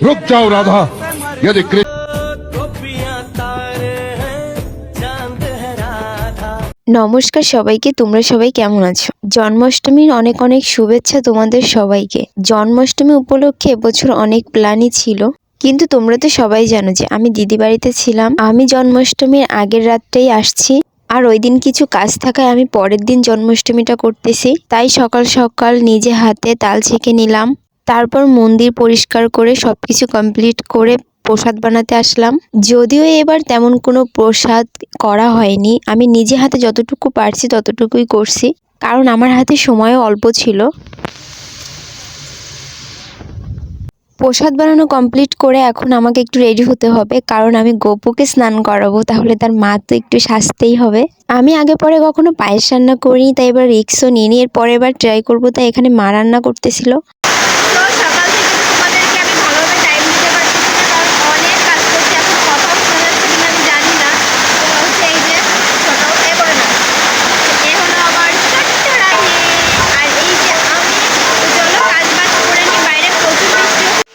रुक जाओ राधा यदि कृष्ण নমস্কার সবাইকে তোমরা সবাই কেমন আছো জন্মাষ্টমীর অনেক অনেক শুভেচ্ছা তোমাদের সবাইকে জন্মাষ্টমী উপলক্ষে এবছর অনেক প্ল্যানই ছিল কিন্তু তোমরা তো সবাই জানো যে আমি দিদি বাড়িতে ছিলাম আমি জন্মাষ্টমীর আগের রাতটাই আসছি আর ওই দিন কিছু কাজ থাকায় আমি পরের দিন জন্মাষ্টমীটা করতেছি তাই সকাল সকাল নিজে হাতে তাল ছেঁকে নিলাম তারপর মন্দির পরিষ্কার করে সব কিছু কমপ্লিট করে প্রসাদ বানাতে আসলাম। যদিও এবার তেমন কোনো প্রসাদ করা হয়নি। আমি নিজে হাতে যতটুকু পারছি ততটুকুই করছি। কারণ আমার হাতে সময়ও অল্প ছিল। প্রসাদ বানানো কমপ্লিট করে এখন আমাকে একটু রেডি হতে হবে। কারণ আমি গোপুকে স্নান করাবো, তাহলে তার মা তো একটু সাজতেই হবে। আমি আগে পরে কখনো পায়েস রান্না করিনি, তাই এবার রিক্সও নিইনি। এর পরের এবার ট্রাই করব, তাই এখানে মা রান্না করতেছিল তো সকাল থেকে তো তোমাদেরকে আমি ভালোভাবে টাইম দিতে পারতেছি না কারণ অনেক কাজ করছি এখন কথাও শোনা যাচ্ছে কিনা আমি জানি না তো হচ্ছে এই যে ছোট এ করে না এ হলো আমার ছোট্ট রানী আর এই যে আমি তো চলো কাজ বাজ করে নিই বাইরে প্রচুর বৃষ্টি হচ্ছে।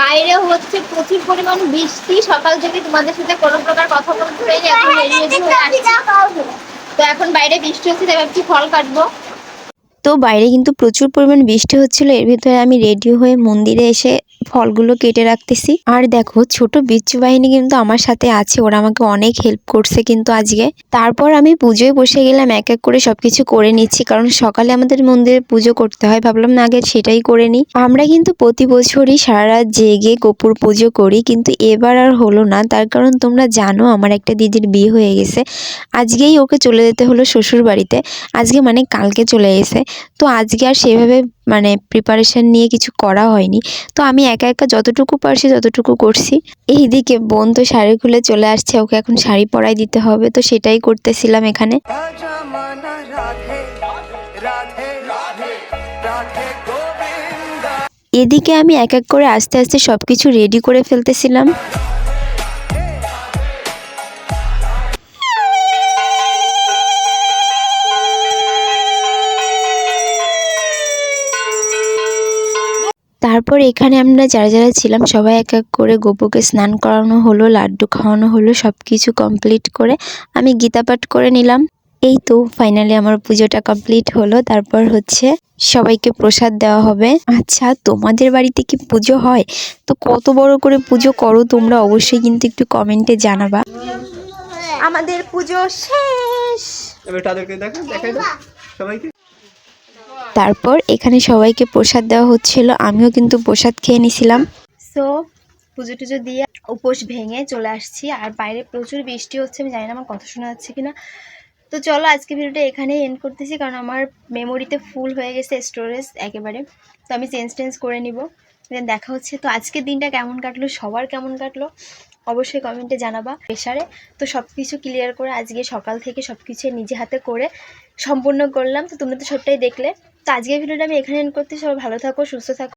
বাইরে হচ্ছে প্রচুর পরিমাণ বৃষ্টি। সকাল থেকে তোমাদের সাথে কোনো প্রকার কথা বলতে পারিনি এখন রেডি হয়ে আসছি। তো এখন বাইরে বৃষ্টি হচ্ছে তাই ভাবছি ফল কাটবো। তো বাইরে কিন্তু প্রচুর পরিমাণ বৃষ্টি হচ্ছিল। এর ভিতরে আমি রেডি হয়ে মন্দিরে এসে ফলগুলো কেটে রাখতেছি। আর দেখো, ছোট বিচ্ছু বাহিনী কিন্তু আমার সাথে আছে। ওরা আমাকে অনেক হেল্প করছে কিন্তু আজকে। তারপর আমি পুজোয় বসে গেলাম, এক এক করে সবকিছু করে নিচ্ছি। কারণ সকালে আমাদের মন্দিরে পুজো করতে হয়। ভাবলাম না, আগে সেটাই করে নিই। আমরা কিন্তু প্রতি বছরই সারা রাত জেগে গোপুর পুজো করি, কিন্তু এবার আর হলো না। তার কারণ তোমরা জানো, আমার একটা দিদির বিয়ে হয়ে গেছে। আজকেই ওকে চলে যেতে হলো শ্বশুর বাড়িতে আজকে মানে কালকে চলে গেছে তো আজকে আর সেভাবে মানে প্রিপারেশান নিয়ে কিছু করা হয়নি। তো আমি একা একা যতটুকু পারছি যতটুকু করছি। এইদিকে বোন তো শাড়ি খুলে চলে আসছে, ওকে এখন শাড়ি পরাই দিতে হবে। তো সেটাই করতেছিলাম এখানে। এদিকে আমি এক এক করে আস্তে আস্তে সব কিছু রেডি করে ফেলতেছিলাম। তারপর এখানে আমরা যারা যারা ছিলাম সবাই এক এক করে গোপুকে স্নান করানো হলো লাড্ডু খাওয়ানো হলো সব কিছু কমপ্লিট করে আমি গীতা পাঠ করে নিলাম। এই তো ফাইনালি আমার পুজোটা কমপ্লিট হলো। তারপর হচ্ছে সবাইকে প্রসাদ দেওয়া হবে। আচ্ছা তোমাদের বাড়িতে কি পুজো হয়? তো কত বড় করে পুজো করো তোমরা অবশ্যই কিন্তু একটু কমেন্টে জানাবা। আমাদের পুজো শেষ। এবার তাদেরকে দেখো দেখাই দাও। সবাইকে। তারপর এখানে সবাইকে প্রসাদ দেওয়া হচ্ছিল। আমিও কিন্তু প্রসাদ খেয়ে নিছিলাম। সো পুজো টুজো দিয়ে উপোস ভেঙে চলে আসছি। আর বাইরে প্রচুর বৃষ্টি হচ্ছে, আমি জানি না আমার কথা শোনা যাচ্ছে কিনা। তো চলো, আজকে ভিডিওটা এখানেই এন্ড করতেছি, কারণ আমার মেমোরিতে ফুল হয়ে গেছে স্টোরেজ একেবারে। তো আমি চেঞ্জ টেঞ্জ করে নিব। দেন দেখা হচ্ছে। তো আজকের দিনটা কেমন কাটলো? সবার কেমন কাটলো? অবশ্যই কমেন্টে জানাবা প্রেশারে তো সব কিছু ক্লিয়ার করে আজকে সকাল থেকে সব কিছু নিজে হাতে করে সম্পূর্ণ করলাম। তো তোমরা তো সবটাই দেখলে। তো আজকের ভিডিওটা আমি এখানে এন্ড করতে সবাই ভালো থাকো সুস্থ থাকো।